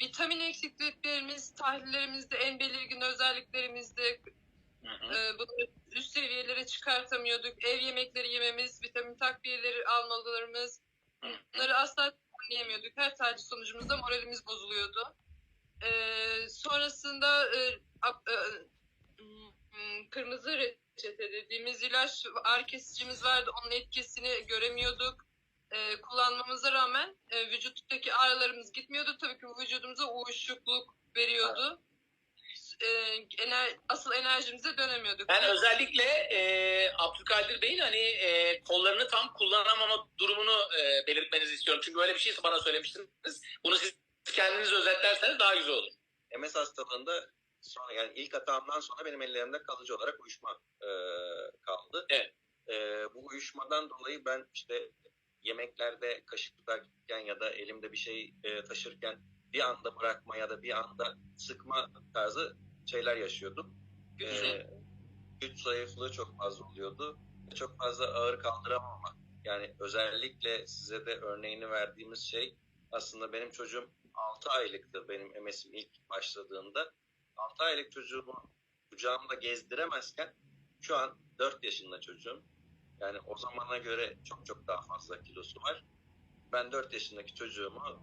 vitamin eksikliklerimiz tahlillerimizde en belirgin özelliklerimizde Hı hı. e, bunları üst seviyelere çıkartamıyorduk. Ev yemekleri yememiz, vitamin takviyeleri almalarımız bunları asla anlayamıyorduk. Her tercih sonucumuzda moralimiz bozuluyordu. E, sonrasında e, e, kırmızı reçete dediğimiz ilaç ağrı kesicimiz vardı. Onun etkisini göremiyorduk. E, kullanmamıza rağmen e, vücuttaki ağrılarımız gitmiyordu. Tabii ki bu vücudumuza uyuşukluk veriyordu. E, ener- asıl enerjimize dönemiyorduk. Ben özellikle e, Abdülkadir Bey'in hani e, kollarını tam kullanamama durumunu e, belirtmenizi istiyorum. Çünkü böyle bir şey bana söylemiştiniz. Bunu siz kendiniz özetlerseniz daha güzel olur. MS hastalığında sonra yani ilk atağımdan sonra benim ellerimde kalıcı olarak uyuşma e, kaldı. Evet. E, bu uyuşmadan dolayı ben işte yemeklerde kaşık tutarken ya da elimde bir şey e, taşırken bir anda bırakma ya da bir anda sıkma tarzı şeyler yaşıyordum. E, güç zayıflığı çok fazla oluyordu. Çok fazla ağır kaldıramama. Yani özellikle size de örneğini verdiğimiz şey aslında benim çocuğum 6 aylıktı benim MS'im ilk başladığında. 6 aylık çocuğumu kucağımda gezdiremezken şu an 4 yaşında çocuğum. Yani o zamana göre çok çok daha fazla kilosu var. Ben 4 yaşındaki çocuğumu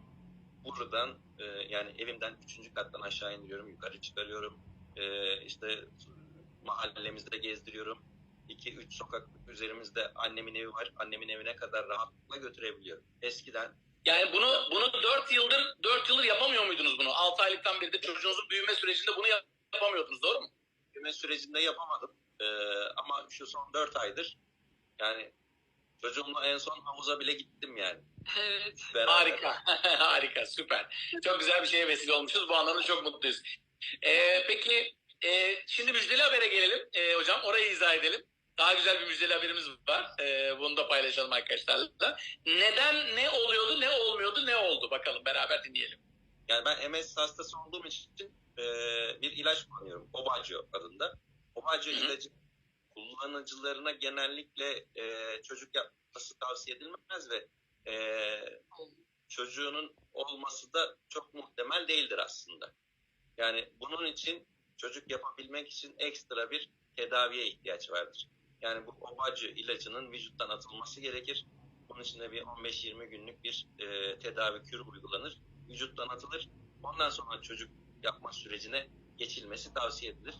buradan e, yani evimden 3. kattan aşağı indiriyorum, yukarı çıkarıyorum. E, işte mahallemizde gezdiriyorum. 2-3 sokak üzerimizde annemin evi var. Annemin evine kadar rahatlıkla götürebiliyorum. Eskiden Yani bunu bunu 4 yıldır 4 yıldır yapamıyor muydunuz bunu? 6 aylıktan beri de çocuğunuzun büyüme sürecinde bunu yap- yapamıyordunuz doğru mu? büyüme sürecinde yapamadım. Ee, ama şu son 4 aydır yani çocuğumla en son havuza bile gittim yani. Evet. Beraber. Harika. Harika. Süper. Çok güzel bir şeye vesile olmuşuz. Bu anlamda çok mutluyuz. Ee, peki e, şimdi müjdeli habere gelelim. Ee, hocam orayı izah edelim. Daha güzel bir müjdeli haberimiz var. Ee, bunu da paylaşalım arkadaşlarla. Neden ne oluyordu, ne olmuyordu, ne oldu? Bakalım beraber dinleyelim. Yani ben MS hastası olduğum için e, bir ilaç kullanıyorum. Obacio adında. Hı. ilacı kullanıcılarına genellikle e, çocuk yapması tavsiye edilmez ve e, çocuğunun olması da çok muhtemel değildir aslında. Yani bunun için çocuk yapabilmek için ekstra bir tedaviye ihtiyaç vardır. Yani bu Obacio ilacının vücuttan atılması gerekir. Bunun için de bir 15-20 günlük bir e, tedavi kür uygulanır. Vücuttan atılır. Ondan sonra çocuk yapma sürecine geçilmesi tavsiye edilir.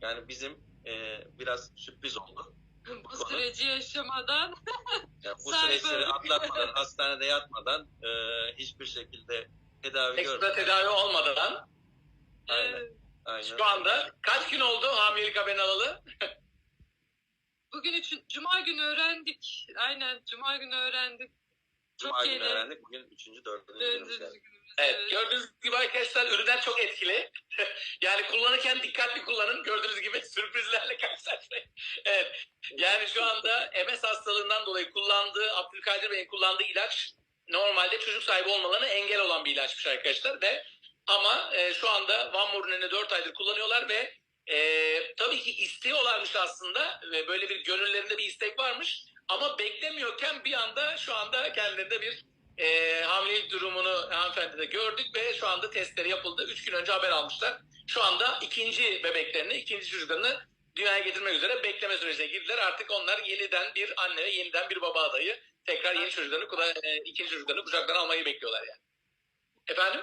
Yani bizim e, biraz sürpriz oldu. Bu konu- süreci yaşamadan Yani bu süreçleri atlatmadan, hastanede yatmadan e, hiçbir şekilde tedavi Ekstra görmeden. tedavi olmadan Aynen. Aynen. şu anda kaç gün oldu hamilelik haberini alalı? bugün üçün, Cuma günü öğrendik. Aynen Cuma günü öğrendik. Günü yeni. öğrendik. Bugün 3. 4. günümüz Dördüncü yani. günümüz. Evet, gördüğünüz gibi arkadaşlar ürünler çok etkili. yani kullanırken dikkatli kullanın. Gördüğünüz gibi sürprizlerle karşılaşmayın. Evet. Yani şu anda MS hastalığından dolayı kullandığı, Abdülkadir Bey'in kullandığı ilaç normalde çocuk sahibi olmalarına engel olan bir ilaçmış arkadaşlar ve ama e, şu anda Van Morin'ini 4 aydır kullanıyorlar ve e, istiyorlarmış aslında ve böyle bir gönüllerinde bir istek varmış ama beklemiyorken bir anda şu anda kendilerinde bir e, hamilelik durumunu hanımefendi de gördük ve şu anda testleri yapıldı. Üç gün önce haber almışlar. Şu anda ikinci bebeklerini, ikinci çocuklarını dünyaya getirmek üzere bekleme sürecine girdiler. Artık onlar yeniden bir anne ve yeniden bir baba adayı. Tekrar yeni çocuklarını, e, ikinci çocuklarını kucaklarına almayı bekliyorlar yani. Efendim?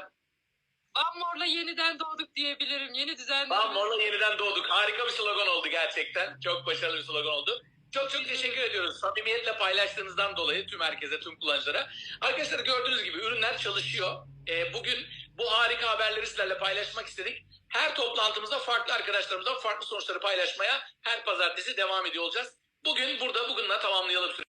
Amor'la yeniden doğduk diyebilirim. Yeni düzenli. Van Mor'la yeniden doğduk. Harika bir slogan oldu gerçekten. Çok başarılı bir slogan oldu. Çok çok teşekkür ediyoruz. Samimiyetle paylaştığınızdan dolayı tüm herkese, tüm kullanıcılara. Arkadaşlar gördüğünüz gibi ürünler çalışıyor. Ee, bugün bu harika haberleri sizlerle paylaşmak istedik. Her toplantımızda farklı arkadaşlarımızdan farklı sonuçları paylaşmaya her pazartesi devam ediyor olacağız. Bugün burada bugünle tamamlayalım.